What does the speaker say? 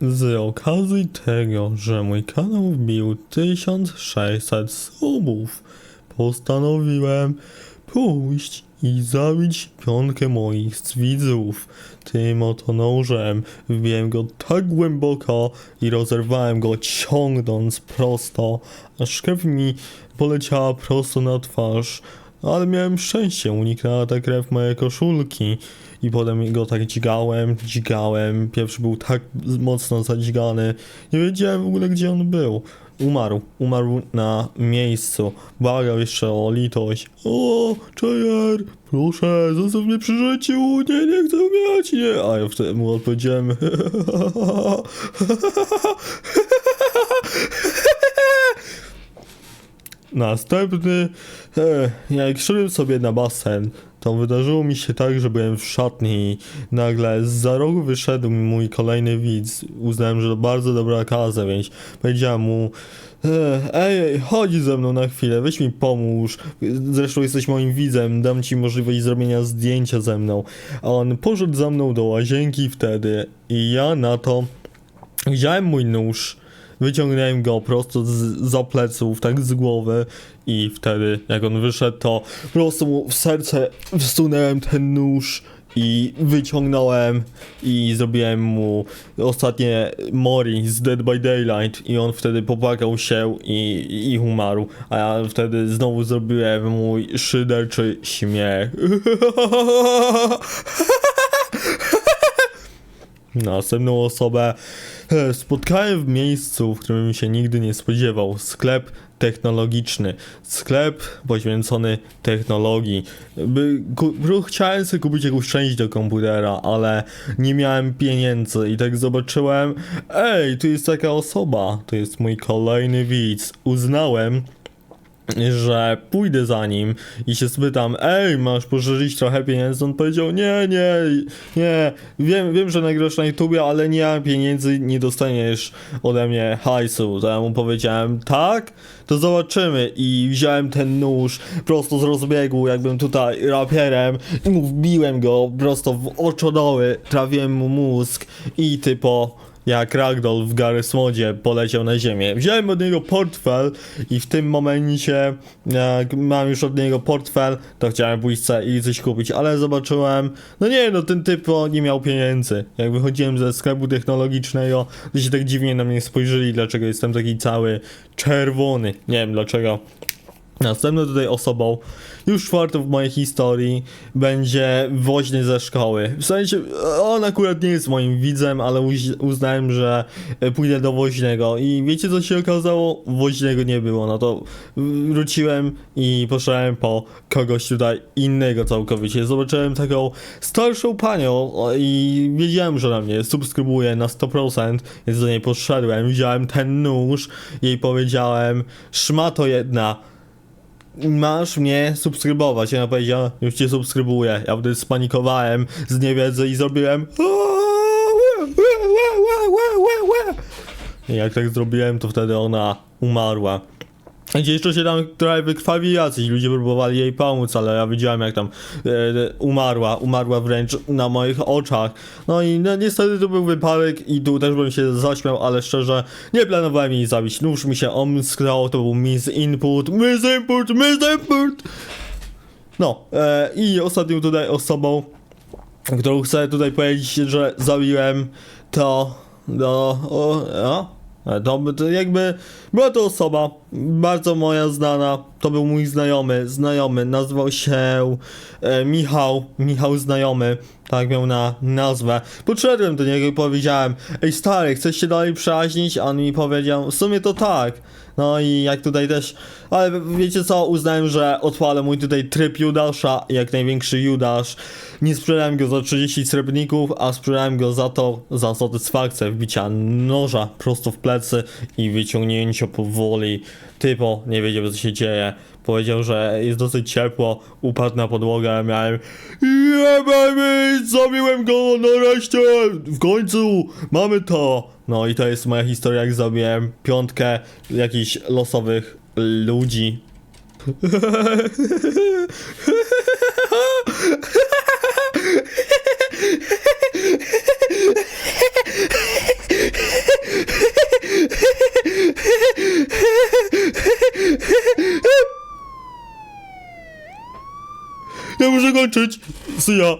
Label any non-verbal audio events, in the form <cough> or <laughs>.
Z okazji tego, że mój kanał wbił 1600 subów, postanowiłem pójść i zabić piątkę moich widzów. Tym oto nożem wbiłem go tak głęboko i rozerwałem go ciągnąc prosto, aż krew mi poleciała prosto na twarz. Ale miałem szczęście, uniknęła ta krew mojej koszulki. I potem go tak dźgałem, dźgałem. Pierwszy był tak mocno zadźgany. Nie wiedziałem w ogóle gdzie on był. Umarł. Umarł na miejscu. Błagał jeszcze o litość. O, Czajer, proszę, zostaw mnie przy życiu. Nie, nie chcę umierać, nie. A ja wtedy mu odpowiedziałem. <laughs> Następny, e, jak szedłem sobie na basen, to wydarzyło mi się tak, że byłem w szatni i nagle z rogu wyszedł mój kolejny widz. Uznałem, że to bardzo dobra okazja, więc powiedziałem mu e, Ej, ej, chodź ze mną na chwilę, weź mi pomóż. Zresztą jesteś moim widzem, dam ci możliwość zrobienia zdjęcia ze mną. A on poszedł za mną do łazienki wtedy i ja na to wziąłem mój nóż, wyciągnąłem go prosto z, za pleców, tak z głowy i wtedy jak on wyszedł, to prosto mu w serce wsunąłem ten nóż i wyciągnąłem i zrobiłem mu ostatnie mori z Dead by Daylight i on wtedy popłakał się i, i umarł, a ja wtedy znowu zrobiłem mój szyderczy śmiech. <laughs> Następną osobę spotkałem w miejscu, w którym się nigdy nie spodziewał. Sklep technologiczny. Sklep poświęcony technologii. By, ku, chciałem sobie kupić jakąś część do komputera, ale nie miałem pieniędzy i tak zobaczyłem, ej, tu jest taka osoba, to jest mój kolejny widz. Uznałem, że pójdę za nim i się spytam, ej, masz pożyczyć trochę pieniędzy? On powiedział, nie, nie, nie, wiem, wiem, że nagrasz na YouTubie, ale nie mam pieniędzy, nie dostaniesz ode mnie hajsu. To ja mu powiedziałem, tak? To zobaczymy i wziąłem ten nóż prosto z rozbiegu, jakbym tutaj rapierem i wbiłem go prosto w oczodoły, trafiłem mu mózg i typo jak Ragdoll w Garry's Modzie poleciał na ziemię. Wziąłem od niego portfel i w tym momencie, jak mam już od niego portfel, to chciałem pójść i coś kupić, ale zobaczyłem, no nie, no ten typ nie miał pieniędzy. Jak wychodziłem ze sklepu technologicznego, to się tak dziwnie na mnie spojrzeli, dlaczego jestem taki cały czerwony. Nie wiem dlaczego. Następną tutaj osobą, już czwartą w mojej historii, będzie woźny ze szkoły. W sensie, on akurat nie jest moim widzem, ale uznałem, że e, pójdę do woźnego. I wiecie co się okazało? Woźnego nie było. No to wróciłem i poszedłem po kogoś tutaj innego całkowicie. Zobaczyłem taką starszą panią i wiedziałem, że ona mnie subskrybuje na 100%, więc do niej poszedłem, wziąłem ten nóż, jej powiedziałem, szmato jedna, masz mnie subskrybować. Ona powiedziała, już cię subskrybuję. Ja wtedy spanikowałem z niewiedzy i zrobiłem i jak tak zrobiłem, to wtedy ona umarła. Gdzie jeszcze się tam trochę wykrwawi jacyś, ludzie próbowali jej pomóc, ale ja widziałem jak tam e, umarła, umarła wręcz na moich oczach. No i no, niestety to był wypadek i tu też bym się zaśmiał, ale szczerze nie planowałem jej zabić. Nóż mi się omsknął, to był miss input, miss input, miss input. No e, i ostatnią tutaj osobą, którą chcę tutaj powiedzieć, że zabiłem, to no, o, o, to, by- to jakby była to osoba bardzo moja znana, to był mój znajomy, znajomy, nazywał się e, Michał, Michał znajomy, tak miał na nazwę. Podszedłem do niego i powiedziałem, ej stary, chcesz się dalej przyjaźnić? A on mi powiedział, w sumie to tak. No i jak tutaj też, ale wiecie co, uznałem, że odpalę mój tutaj tryb Judasza, jak największy Judasz. Nie sprzedałem go za 30 srebrników, a sprzedałem go za to, za satysfakcję wbicia noża prosto w plecy i wyciągnięcia powoli. Typo nie wiedział co się dzieje. Powiedział, że jest dosyć ciepło, upadł na podłogę, miałem Jebamy, Zabiłem go, no nareszcie! W końcu mamy to! No i to jest moja historia, jak zabiłem piątkę jakichś losowych ludzi. Ja muszę kończyć. See ya.